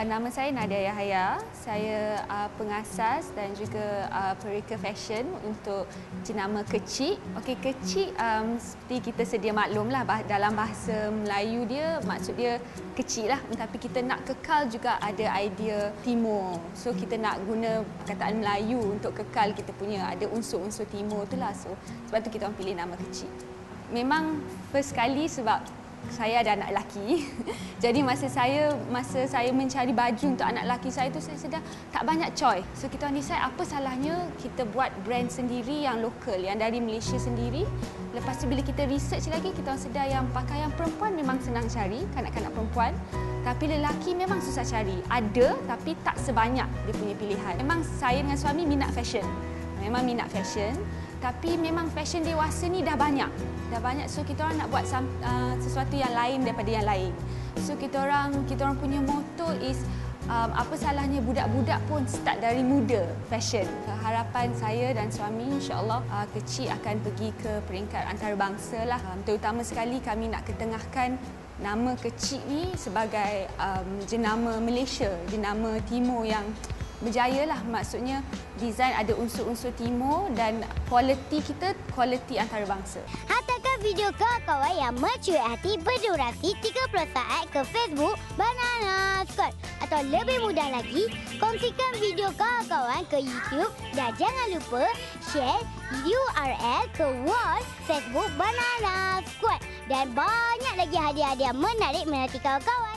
Uh, nama saya Nadia Yahaya. Saya uh, pengasas dan juga uh, perika fashion untuk jenama Kecik. Okey, Kecik um, seperti kita sedia maklumlah dalam bahasa Melayu dia maksud dia kecil lah. Tapi kita nak kekal juga ada idea timur. So kita nak guna perkataan Melayu untuk kekal kita punya ada unsur-unsur timur tu lah. So sebab tu kita orang pilih nama Kecik. Memang first kali sebab saya ada anak lelaki. Jadi masa saya masa saya mencari baju untuk anak lelaki saya tu saya sedar tak banyak choice. So kita orang decide apa salahnya kita buat brand sendiri yang lokal yang dari Malaysia sendiri. Lepas tu bila kita research lagi kita sedar yang pakaian perempuan memang senang cari kanak-kanak perempuan. Tapi lelaki memang susah cari. Ada tapi tak sebanyak dia punya pilihan. Memang saya dengan suami minat fashion. Memang minat fashion tapi memang fashion dewasa ni dah banyak. Dah banyak so kita orang nak buat uh, sesuatu yang lain daripada yang lain. So kita orang kita orang punya motto is um, apa salahnya budak-budak pun start dari muda fashion. Harapan saya dan suami insya-Allah uh, kecil akan pergi ke peringkat antarabangsa lah. Um, terutama sekali kami nak ketengahkan nama kecil ni sebagai um, jenama Malaysia, jenama Timur yang berjaya lah maksudnya design ada unsur-unsur timur dan kualiti kita kualiti antarabangsa. Hantarkan video ke kawan yang mencuit hati berdurasi 30 saat ke Facebook Banana Squad atau lebih mudah lagi kongsikan video kawan-kawan ke YouTube dan jangan lupa share URL ke wall Facebook Banana Squad dan banyak lagi hadiah-hadiah menarik menanti kawan-kawan.